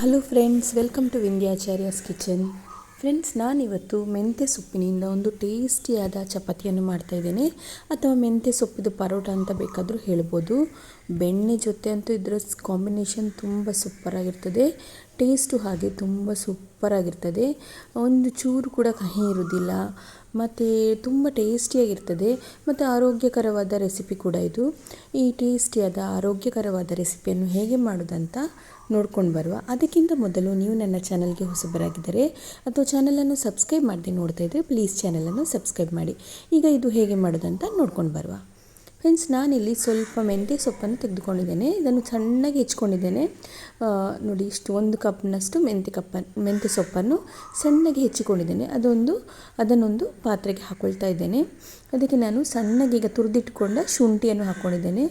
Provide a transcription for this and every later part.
Hello friends welcome to Vindhyacharya's kitchen friends ನಾನಿವತ್ತು ಮೆಂತ್ಯ ಸೊಪ್ಪಿನಿಂದ ಒಂದು ಟೇಸ್ಟಿಯಾದ ಚಪಾತಿಯನ್ನು ಮಾಡ್ತಾಯಿದ್ದೇನೆ ಅಥವಾ ಮೆಂತ್ಯ ಸೊಪ್ಪಿದು ಪರೋಟ ಅಂತ ಬೇಕಾದರೂ ಹೇಳ್ಬೋದು. ಬೆಣ್ಣೆ ಜೊತೆ ಅಂತೂ ಇದರ ಕಾಂಬಿನೇಷನ್ ತುಂಬ ಸೂಪರಾಗಿರ್ತದೆ ಟೇಸ್ಟು ಹಾಗೆ ತುಂಬ ಸೂಪರಾಗಿರ್ತದೆ ಒಂದು ಚೂರು ಕೂಡ ಕಹಿ ಇರುವುದಿಲ್ಲ ಮತ್ತು ತುಂಬ ಟೇಸ್ಟಿಯಾಗಿರ್ತದೆ ಮತ್ತು ಆರೋಗ್ಯಕರವಾದ ರೆಸಿಪಿ ಕೂಡ ಇದು. ಈ ಟೇಸ್ಟಿಯಾದ ಆರೋಗ್ಯಕರವಾದ ರೆಸಿಪಿಯನ್ನು ಹೇಗೆ ಮಾಡೋದಂತ ನೋಡ್ಕೊಂಡು ಬರುವ. ಅದಕ್ಕಿಂತ ಮೊದಲು ನೀವು ನನ್ನ ಚಾನಲ್ಗೆ ಹೊಸಬರಾಗಿದ್ದರೆ ಅಥವಾ ಚಾನಲನ್ನು ಸಬ್ಸ್ಕ್ರೈಬ್ ಮಾಡದೆ ನೋಡ್ತಾ ಇದ್ದರೆ ಪ್ಲೀಸ್ ಚಾನಲನ್ನು ಸಬ್ಸ್ಕ್ರೈಬ್ ಮಾಡಿ. ಈಗ ಇದು ಹೇಗೆ ಮಾಡೋದಂತ ನೋಡ್ಕೊಂಡು ಬರುವ. ಫ್ರೆಂಡ್ಸ್, ನಾನಿಲ್ಲಿ ಸ್ವಲ್ಪ ಮೆಂತ್ಯ ಸೊಪ್ಪನ್ನು ತೆಗೆದುಕೊಂಡಿದ್ದೇನೆ. ಇದನ್ನು ಸಣ್ಣಗೆ ಹೆಚ್ಕೊಂಡಿದ್ದೇನೆ. ನೋಡಿ, ಇಷ್ಟು ಒಂದು ಕಪ್ನಷ್ಟು ಮೆಂತ್ಯ ಕಪ್ಪ, ಮೆಂತ್ಯ ಸೊಪ್ಪನ್ನು ಸಣ್ಣಗೆ ಹೆಚ್ಚಿಕೊಂಡಿದ್ದೇನೆ ಅದೊಂದು, ಅದನ್ನೊಂದು ಪಾತ್ರೆಗೆ ಹಾಕ್ಕೊಳ್ತಾ ಇದ್ದೇನೆ. ಅದಕ್ಕೆ ನಾನು ಸಣ್ಣಗೆ ಈಗ ತುರಿದಿಟ್ಕೊಂಡ ಶುಂಠಿಯನ್ನು ಹಾಕ್ಕೊಂಡಿದ್ದೇನೆ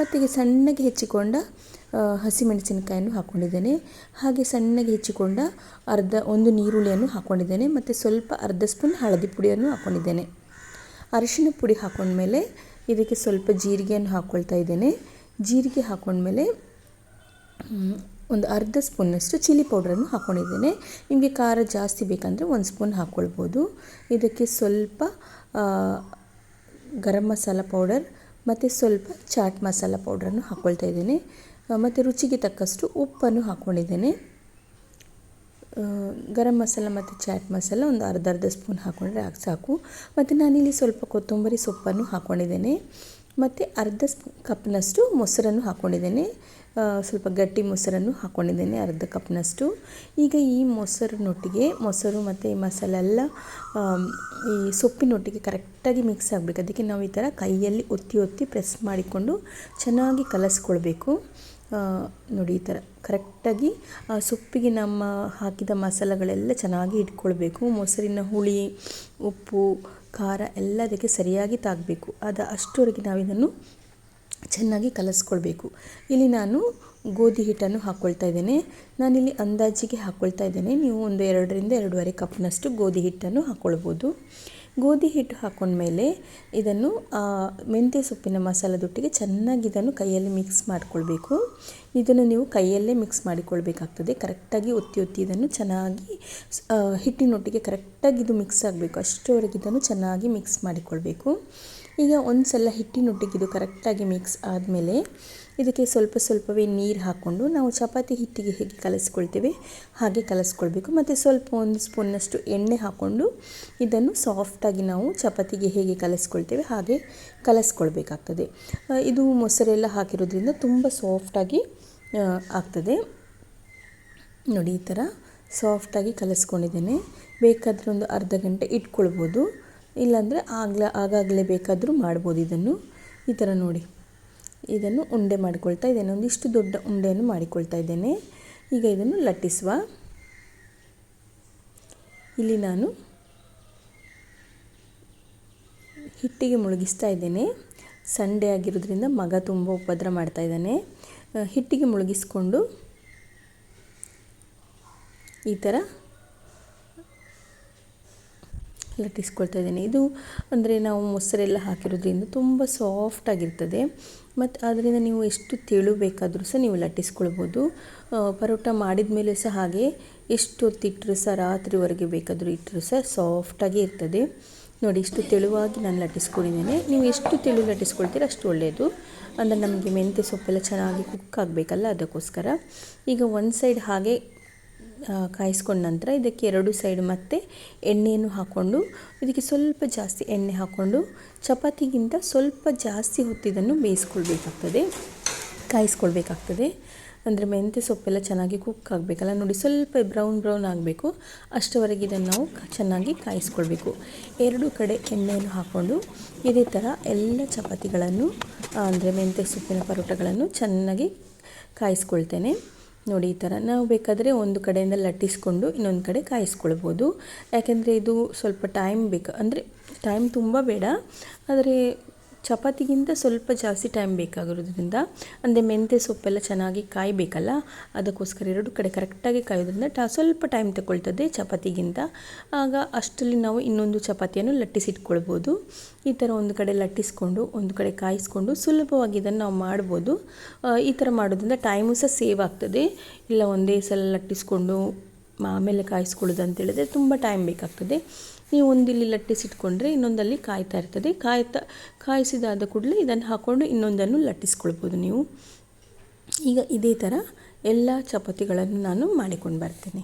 ಮತ್ತು ಸಣ್ಣಗೆ ಹೆಚ್ಚಿಕೊಂಡ ಹಸಿ ಹಸಿಮೆಣಸಿನಕಾಯನ್ನು ಹಾಕ್ಕೊಂಡಿದ್ದೇನೆ ಹಾಗೆ ಸಣ್ಣಗೆ ಹೆಚ್ಚಿಕೊಂಡ ಅರ್ಧ ಒಂದು ನೀರುಳ್ಳಿಯನ್ನು ಹಾಕ್ಕೊಂಡಿದ್ದೇನೆ ಮತ್ತು ಸ್ವಲ್ಪ ಅರ್ಧ ಸ್ಪೂನ್ ಹಳದಿ ಪುಡಿಯನ್ನು ಹಾಕ್ಕೊಂಡಿದ್ದೇನೆ ಅರಿಶಿನ ಪುಡಿ ಹಾಕ್ಕೊಂಡ್ಮೇಲೆ ಇದಕ್ಕೆ ಸ್ವಲ್ಪ ಜೀರಿಗೆಯನ್ನು ಹಾಕ್ಕೊಳ್ತಾ ಇದ್ದೇನೆ. ಜೀರಿಗೆ ಹಾಕ್ಕೊಂಡ್ಮೇಲೆ ಒಂದು ಅರ್ಧ ಸ್ಪೂನ್ನಷ್ಟು ಚಿಲ್ಲಿ ಪೌಡ್ರನ್ನು ಹಾಕ್ಕೊಂಡಿದ್ದೇನೆ ನಿಮಗೆ ಖಾರ ಜಾಸ್ತಿ ಬೇಕಂದರೆ ಒಂದು ಸ್ಪೂನ್ ಹಾಕ್ಕೊಳ್ಬೋದು ಇದಕ್ಕೆ ಸ್ವಲ್ಪ ಗರಂ ಮಸಾಲ ಪೌಡರ್ ಮತ್ತು ಸ್ವಲ್ಪ ಚಾಟ್ ಮಸಾಲ ಪೌಡ್ರನ್ನು ಹಾಕ್ಕೊಳ್ತಾ ಇದ್ದೇನೆ. ಮತ್ತು ರುಚಿಗೆ ತಕ್ಕಷ್ಟು ಉಪ್ಪನ್ನು ಹಾಕ್ಕೊಂಡಿದ್ದೇನೆ ಗರಂ ಮಸಾಲ ಮತ್ತು ಚಾಟ್ ಮಸಾಲ ಒಂದು ಅರ್ಧ ಅರ್ಧ ಸ್ಪೂನ್ ಹಾಕ್ಕೊಂಡ್ರೆ ಹಾಕಿ ಸಾಕು. ಮತ್ತು ನಾನಿಲ್ಲಿ ಸ್ವಲ್ಪ ಕೊತ್ತಂಬರಿ ಸೊಪ್ಪನ್ನು ಹಾಕ್ಕೊಂಡಿದ್ದೇನೆ ಮತ್ತು ಅರ್ಧ ಸ್ಪೂ ಕಪ್ನಷ್ಟು ಮೊಸರನ್ನು ಹಾಕ್ಕೊಂಡಿದ್ದೇನೆ ಸ್ವಲ್ಪ ಗಟ್ಟಿ ಮೊಸರನ್ನು ಹಾಕ್ಕೊಂಡಿದ್ದೇನೆ ಅರ್ಧ ಕಪ್ನಷ್ಟು. ಈಗ ಈ ಮೊಸರಿನೊಟ್ಟಿಗೆ ಮೊಸರು ಮತ್ತು ಈ ಮಸಾಲೆ ಎಲ್ಲ ಆಮ್, ಈ ಸೊಪ್ಪಿನೊಟ್ಟಿಗೆ ಕರೆಕ್ಟಾಗಿ ಮಿಕ್ಸ್ ಆಗಬೇಕು. ಅದಕ್ಕೆ ನಾವು ಈ ಥರ ಕೈಯಲ್ಲಿ ಒತ್ತಿ ಒತ್ತಿ ಪ್ರೆಸ್ ಮಾಡಿಕೊಂಡು ಚೆನ್ನಾಗಿ ಕಲಸ್ಕೊಳ್ಬೇಕು. ನೋಡಿ ಈ ಥರ ಕರೆಕ್ಟಾಗಿ ಆ ಸೊಪ್ಪಿಗೆ ನಮ್ಮ ಹಾಕಿದ ಮಸಾಲೆಗಳೆಲ್ಲ ಚೆನ್ನಾಗಿ ಇಟ್ಕೊಳ್ಬೇಕು. ಮೊಸರಿನ ಹುಳಿ ಉಪ್ಪು ಖಾರ ಎಲ್ಲ ಅದಕ್ಕೆ ಸರಿಯಾಗಿ ತಾಗಬೇಕು. ಅದು ಅಷ್ಟರವರೆಗೆ ನಾವು ಇದನ್ನು ಚೆನ್ನಾಗಿ ಕಲಸ್ಕೊಳ್ಬೇಕು. ಇಲ್ಲಿ ನಾನು ಗೋಧಿ ಹಿಟ್ಟನ್ನು ಹಾಕ್ಕೊಳ್ತಾ ಇದ್ದೇನೆ. ನಾನಿಲ್ಲಿ ಅಂದಾಜಿಗೆ ಹಾಕ್ಕೊಳ್ತಾ ಇದ್ದೇನೆ. ನೀವು ಒಂದು ಎರಡರಿಂದ ಎರಡೂವರೆ ಕಪ್ನಷ್ಟು ಗೋಧಿ ಹಿಟ್ಟನ್ನು ಹಾಕ್ಕೊಳ್ಬೋದು ಗೋಧಿ ಹಿಟ್ಟು ಹಾಕ್ಕೊಂಡ್ಮೇಲೆ ಇದನ್ನು ಮೆಂತ್ಯ ಸೊಪ್ಪಿನ ಮಸಾಲದೊಟ್ಟಿಗೆ ಚೆನ್ನಾಗಿ ಇದನ್ನು ಕೈಯಲ್ಲಿ ಮಿಕ್ಸ್ ಮಾಡಿಕೊಳ್ಬೇಕು. ಇದನ್ನು ನೀವು ಕೈಯಲ್ಲೇ ಮಿಕ್ಸ್ ಮಾಡಿಕೊಳ್ಬೇಕಾಗ್ತದೆ. ಕರೆಕ್ಟಾಗಿ ಒತ್ತಿ ಒತ್ತಿ ಇದನ್ನು ಚೆನ್ನಾಗಿ ಹಿಟ್ಟಿನೊಟ್ಟಿಗೆ ಕರೆಕ್ಟಾಗಿ ಇದು ಮಿಕ್ಸ್ ಆಗಬೇಕು. ಅಷ್ಟರವರೆಗೆ ಇದನ್ನು ಚೆನ್ನಾಗಿ ಮಿಕ್ಸ್ ಮಾಡಿಕೊಳ್ಬೇಕು. ಈಗ ಒಂದು ಸಲ ಹಿಟ್ಟಿನೊಟ್ಟಿಗೆ ಇದು ಕರೆಕ್ಟಾಗಿ ಮಿಕ್ಸ್ ಆದಮೇಲೆ ಇದಕ್ಕೆ ಸ್ವಲ್ಪ ಸ್ವಲ್ಪವೇ ನೀರು ಹಾಕ್ಕೊಂಡು ನಾವು ಚಪಾತಿ ಹಿಟ್ಟಿಗೆ ಹೇಗೆ ಕಲಸ್ಕೊಳ್ತೇವೆ ಹಾಗೆ ಕಲಸ್ಕೊಳ್ಬೇಕು. ಮತ್ತು ಸ್ವಲ್ಪ ಒಂದು ಸ್ಪೂನ್ನಷ್ಟು ಎಣ್ಣೆ ಹಾಕ್ಕೊಂಡು ಇದನ್ನು ಸಾಫ್ಟಾಗಿ ನಾವು ಚಪಾತಿಗೆ ಹೇಗೆ ಕಲಸ್ಕೊಳ್ತೇವೆ ಹಾಗೆ ಕಲಸ್ಕೊಳ್ಬೇಕಾಗ್ತದೆ. ಇದು ಮೊಸರೆಲ್ಲ ಹಾಕಿರೋದ್ರಿಂದ ತುಂಬ ಸಾಫ್ಟಾಗಿ ಆಗ್ತದೆ. ನೋಡಿ ಈ ಥರ ಸಾಫ್ಟಾಗಿ ಕಲಸ್ಕೊಂಡಿದ್ದೇನೆ. ಬೇಕಾದರೆ ಒಂದು ಅರ್ಧ ಗಂಟೆ ಇಟ್ಕೊಳ್ಬೋದು. ಇಲ್ಲಾಂದರೆ ಆಗ್ಲ, ಆಗಾಗಲೇ ಬೇಕಾದರೂ ಮಾಡ್ಬೋದು ಇದನ್ನು. ಈ ಥರ ನೋಡಿ. ಇದನ್ನು ಉಂಡೆ ಮಾಡಿಕೊಳ್ತಾ ಇದ್ದೇನೆ. ಒಂದಿಷ್ಟು ದೊಡ್ಡ ಉಂಡೆಯನ್ನು ಮಾಡಿಕೊಳ್ತಾ ಇದ್ದೇನೆ. ಈಗ ಇದನ್ನು ಲಟ್ಟಿಸುವ. ಇಲ್ಲಿ ನಾನು ಹಿಟ್ಟಿಗೆ ಮುಳುಗಿಸ್ತಾ ಇದ್ದೇನೆ. ಸಂಡೆ ಆಗಿರೋದ್ರಿಂದ ಮಗ ತುಂಬ ಉಪದ್ರ ಮಾಡ್ತಾ ಇದ್ದಾನೆ. ಹಿಟ್ಟಿಗೆ ಮುಳುಗಿಸ್ಕೊಂಡು ಈ ಥರ ಲಟ್ಟಿಸ್ಕೊಳ್ತಾ ಇದ್ದೇನೆ ಇದು ಅಂದರೆ ನಾವು ಮೊಸರೆಲ್ಲ ಹಾಕಿರೋದ್ರಿಂದ ತುಂಬ ಸಾಫ್ಟಾಗಿರ್ತದೆ ಮತ್ತು ಅದರಿಂದ ನೀವು ಎಷ್ಟು ತೆಳು ಬೇಕಾದರೂ ಸಹ ನೀವು ಲಟ್ಟಿಸ್ಕೊಳ್ಬೋದು. ಪರೋಟ ಮಾಡಿದ ಮೇಲೆ ಸಹ ಹಾಗೆ ಎಷ್ಟು ಹೊತ್ತಿಟ್ಟರು ಸಹ ರಾತ್ರಿವರೆಗೆ ಬೇಕಾದರೂ ಇಟ್ಟರು ಸಹ ಸಾಫ್ಟಾಗಿ ಇರ್ತದೆ. ನೋಡಿ, ಇಷ್ಟು ತೆಳುವಾಗಿ ನಾನು ಲಟ್ಟಿಸ್ಕೊಂಡಿದ್ದೇನೆ. ನೀವು ಎಷ್ಟು ತೆಳು ಲಟ್ಟಿಸ್ಕೊಳ್ತೀರ ಅಷ್ಟು ಒಳ್ಳೆಯದು ಅಂದರೆ ನಮಗೆ ಮೆಂತ್ಯ ಸೊಪ್ಪೆಲ್ಲ ಚೆನ್ನಾಗಿ ಕುಕ್ ಆಗಬೇಕಲ್ಲ ಅದಕ್ಕೋಸ್ಕರ. ಈಗ ಒಂದು ಸೈಡ್ ಹಾಗೆ ಕಾಯಿಸ್ಕೊಂಡ ನಂತರ ಇದಕ್ಕೆ ಎರಡು ಸೈಡ್ ಮತ್ತೆ ಎಣ್ಣೆಯನ್ನು ಹಾಕ್ಕೊಂಡು ಇದಕ್ಕೆ ಸ್ವಲ್ಪ ಜಾಸ್ತಿ ಎಣ್ಣೆ ಹಾಕ್ಕೊಂಡು ಚಪಾತಿಗಿಂತ ಸ್ವಲ್ಪ ಜಾಸ್ತಿ ಹೊತ್ತಿದನ್ನು ಬೇಯಿಸ್ಕೊಳ್ಬೇಕಾಗ್ತದೆ. ಕಾಯಿಸ್ಕೊಳ್ಬೇಕಾಗ್ತದೆ. ಅಂದರೆ ಮೆಂತ್ಯ ಸೊಪ್ಪೆಲ್ಲ ಚೆನ್ನಾಗಿ ಕುಕ್ ಆಗಬೇಕಲ್ಲ, ನೋಡಿ ಸ್ವಲ್ಪ ಬ್ರೌನ್ ಬ್ರೌನ್ ಆಗಬೇಕು. ಅಷ್ಟವರೆಗೆ ಇದನ್ನು ನಾವು ಚೆನ್ನಾಗಿ ಕಾಯಿಸ್ಕೊಳ್ಬೇಕು. ಎರಡು ಕಡೆ ಎಣ್ಣೆಯನ್ನು ಹಾಕ್ಕೊಂಡು ಇದೇ ಥರ ಎಲ್ಲ ಚಪಾತಿಗಳನ್ನು ಅಂದರೆ ಮೆಂತ್ಯ ಸೊಪ್ಪಿನ ಪರೋಟಗಳನ್ನು ಚೆನ್ನಾಗಿ ಕಾಯಿಸ್ಕೊಳ್ತೇನೆ. ನೋಡಿ ಈ ಥರ. ನಾವು ಬೇಕಾದರೆ ಒಂದು ಕಡೆಯಿಂದ ಲಟ್ಟಿಸ್ಕೊಂಡು ಇನ್ನೊಂದು ಕಡೆ ಕಾಯಿಸ್ಕೊಳ್ಬೋದು. ಯಾಕೆಂದರೆ ಇದು ಸ್ವಲ್ಪ ಟೈಮ್ ಬೇಕು. ಅಂದರೆ ಟೈಮ್ ತುಂಬ ಬೇಡ. ಆದರೆ ಚಪಾತಿಗಿಂತ ಸ್ವಲ್ಪ ಜಾಸ್ತಿ ಟೈಮ್ ಬೇಕಾಗಿರೋದ್ರಿಂದ ಅಂದರೆ ಮೆಂತ್ಯ ಸೊಪ್ಪೆಲ್ಲ ಚೆನ್ನಾಗಿ ಕಾಯಬೇಕಲ್ಲ, ಅದಕ್ಕೋಸ್ಕರ ಎರಡು ಕಡೆ ಕರೆಕ್ಟಾಗಿ ಕಾಯೋದ್ರಿಂದ ಟ, ಸ್ವಲ್ಪ ಟೈಮ್ ತಗೊಳ್ತದೆ ಚಪಾತಿಗಿಂತ. ಆಗ ಅಷ್ಟರಲ್ಲಿ ನಾವು ಇನ್ನೊಂದು ಚಪಾತಿಯನ್ನು ಲಟ್ಟಿಸಿಟ್ಕೊಳ್ಬೋದು. ಈ ಥರ ಒಂದು ಕಡೆ ಲಟ್ಟಿಸ್ಕೊಂಡು, ಒಂದು ಕಡೆ ಕಾಯಿಸ್ಕೊಂಡು ಸುಲಭವಾಗಿ ಇದನ್ನು ನಾವು ಮಾಡ್ಬೋದು. ಈ ಥರ ಮಾಡೋದ್ರಿಂದ ಟೈಮು ಸಹ ಸೇವ್ ಆಗ್ತದೆ. ಇಲ್ಲ ಒಂದೇ ಸಲ ಲಟ್ಟಿಸ್ಕೊಂಡು ಆಮೇಲೆ ಕಾಯಿಸ್ಕೊಳ್ಳೋದು ಅಂತೇಳಿದ್ರೆ ತುಂಬ ಟೈಮ್ ಬೇಕಾಗ್ತದೆ. ನೀವು ಒಂದಿಲ್ಲಿ ಲಟ್ಟಿಸಿಟ್ಕೊಂಡ್ರೆ ಇನ್ನೊಂದಲ್ಲಿ ಕಾಯ್ತಾ ಇರ್ತದೆ. ಕಾಯ್ತಾ, ಕಾಯಿಸಿದಾದ ಕೂಡಲೇ ಇದನ್ನು ಹಾಕ್ಕೊಂಡು ಇನ್ನೊಂದನ್ನು ಲಟ್ಟಿಸ್ಕೊಳ್ಬೋದು ನೀವು. ಈಗ ಇದೇ ಥರ ಎಲ್ಲ ಚಪಾತಿಗಳನ್ನು ನಾನು ಮಾಡಿಕೊಂಡು ಬರ್ತೇನೆ.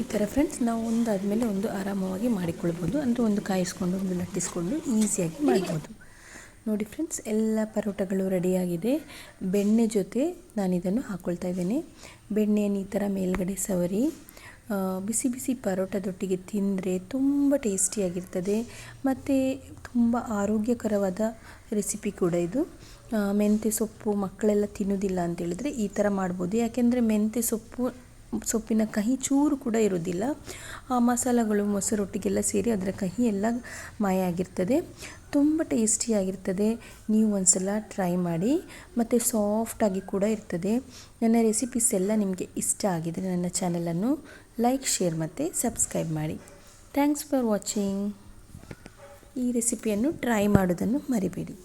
ಈ ಥರ ಫ್ರೆಂಡ್ಸ್ ನಾವು ಒಂದಾದಮೇಲೆ ಒಂದು ಆರಾಮವಾಗಿ ಮಾಡಿಕೊಳ್ಬೋದು. ಅಂದರೆ ಒಂದು ಕಾಯಿಸ್ಕೊಂಡು ಒಂದು ಲಟ್ಟಿಸ್ಕೊಂಡು ಈಸಿಯಾಗಿ ಮಾಡ್ಬೋದು. ನೋಡಿ ಫ್ರೆಂಡ್ಸ್ ಎಲ್ಲ ಪರೋಟಗಳು ರೆಡಿಯಾಗಿದೆ ಬೆಣ್ಣೆ ಜೊತೆ ನಾನು ಇದನ್ನು ಹಾಕ್ಕೊಳ್ತಾ ಇದ್ದೇನೆ. ಬೆಣ್ಣೆಯನ್ನು ಈ ಥರ ಮೇಲ್ಗಡೆ ಸವರಿ ಬಿಸಿ ಬಿಸಿ ಪರೋಟದೊಟ್ಟಿಗೆ ತಿಂದರೆ ತುಂಬ ಟೇಸ್ಟಿಯಾಗಿರ್ತದೆ ಮತ್ತು ತುಂಬ ಆರೋಗ್ಯಕರವಾದ ರೆಸಿಪಿ ಕೂಡ ಇದು. ಮೆಂತ್ಯ ಸೊಪ್ಪು ಮಕ್ಕಳೆಲ್ಲ ತಿನ್ನೋದಿಲ್ಲ ಅಂತೇಳಿದ್ರೆ ಈ ಥರ ಮಾಡ್ಬೋದು. ಯಾಕೆಂದರೆ ಮೆಂತ್ಯ ಸೊಪ್ಪು ಸೊಪ್ಪಿನ ಕಹಿ ಚೂರು ಕೂಡ ಇರೋದಿಲ್ಲ ಆ ಮಸಾಲಗಳು ಮೊಸರೊಟ್ಟಿಗೆಲ್ಲ ಸೇರಿ ಅದರ ಕಹಿ ಎಲ್ಲ ಮಾಯ ಆಗಿರ್ತದೆ. ತುಂಬ ಟೇಸ್ಟಿಯಾಗಿರ್ತದೆ ನೀವು ಒಂದ್ಸಲ ಟ್ರೈ ಮಾಡಿ, ಮತ್ತು ಸಾಫ್ಟಾಗಿ ಕೂಡ ಇರ್ತದೆ. ನನ್ನ ರೆಸಿಪೀಸ್ ಎಲ್ಲ ನಿಮಗೆ ಇಷ್ಟ ಆಗಿದರೆ ನನ್ನ ಚಾನಲನ್ನು ಲೈಕ್ ಶೇರ್ ಮತ್ತು ಸಬ್ಸ್ಕ್ರೈಬ್ ಮಾಡಿ. ಥ್ಯಾಂಕ್ಸ್ ಫಾರ್ ವಾಚಿಂಗ್ ಈ ರೆಸಿಪಿಯನ್ನು ಟ್ರೈ ಮಾಡೋದನ್ನು ಮರಿಬೇಡಿ.